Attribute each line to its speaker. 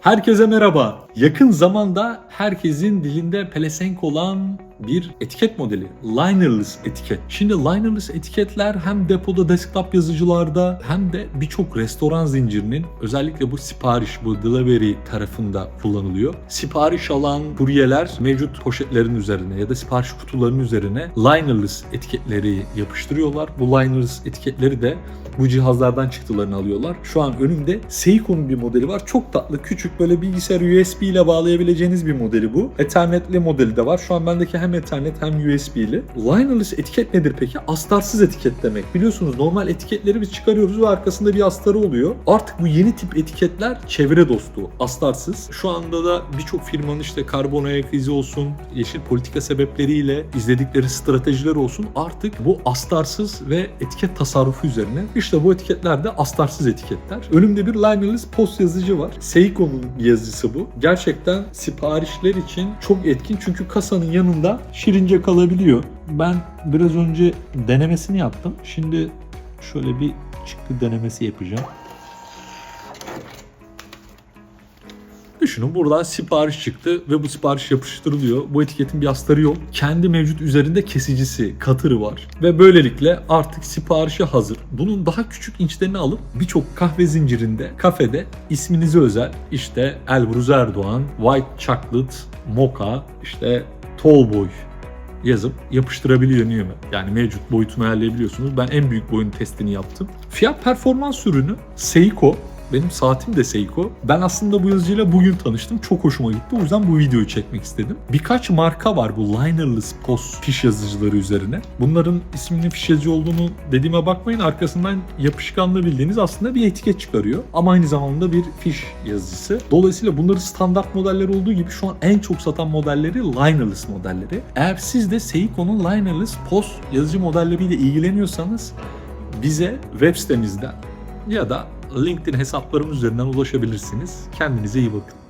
Speaker 1: Herkese merhaba. Yakın zamanda herkesin dilinde pelesenk olan bir etiket modeli. Linerless etiket. Şimdi linerless etiketler hem depoda desktop yazıcılarda hem de birçok restoran zincirinin özellikle bu sipariş, bu delivery tarafında kullanılıyor. Sipariş alan kuryeler mevcut poşetlerin üzerine ya da sipariş kutularının üzerine linerless etiketleri yapıştırıyorlar. Bu linerless etiketleri de bu cihazlardan çıktılarını alıyorlar. Şu an önümde Seiko'nun bir modeli var. Çok tatlı, küçük böyle bilgisayar USB ile bağlayabileceğiniz bir modeli bu. Ethernet'li modeli de var. Şu an bendeki hem Ethernet hem USB'li. Linerless etiket nedir peki? Astarsız etiket demek. Biliyorsunuz normal etiketleri biz çıkarıyoruz ve arkasında bir astarı oluyor. Artık bu yeni tip etiketler çevre dostu, astarsız. Şu anda da birçok firmanın işte karbon ayak izi olsun, yeşil politika sebepleriyle izledikleri stratejiler olsun artık bu astarsız ve etiket tasarrufu üzerine. İşte bu etiketler de astarsız etiketler. Önümde bir linerless post yazıcı var. Seiko'nun yazısı bu. Gerçekten siparişler için çok etkin çünkü kasanın yanında şirince kalabiliyor. Ben biraz önce denemesini yaptım. Şimdi şöyle bir çıktı denemesi yapacağım. Düşünün buradan sipariş çıktı ve bu sipariş yapıştırılıyor. Bu etiketin bir astarı yok. Kendi mevcut üzerinde kesicisi, katırı var. Ve böylelikle artık siparişe hazır. Bunun daha küçük inçlerini alıp birçok kahve zincirinde, kafede isminize özel işte Elbruz Erdoğan, White Chocolate, Mocha, işte Tall Boy yazıp yapıştırabiliyor? Yani mevcut boyutunu ayarlayabiliyorsunuz. Ben en büyük boyun testini yaptım. Fiyat performans ürünü Seiko. Benim saatim de Seiko. Ben aslında bu yazıcıyla bugün tanıştım. Çok hoşuma gitti. O yüzden bu videoyu çekmek istedim. Birkaç marka var bu linerless post fiş yazıcıları üzerine. Bunların isminin fiş yazıcı olduğunu dediğime bakmayın. Arkasından yapışkanlı bildiğiniz aslında bir etiket çıkarıyor. Ama aynı zamanda bir fiş yazıcısı. Dolayısıyla bunların standart modeller olduğu gibi şu an en çok satan modelleri linerless modelleri. Eğer siz de Seiko'nun linerless post yazıcı modelleriyle ilgileniyorsanız bize web sitemizden ya da LinkedIn hesaplarım üzerinden ulaşabilirsiniz. Kendinize iyi bakın.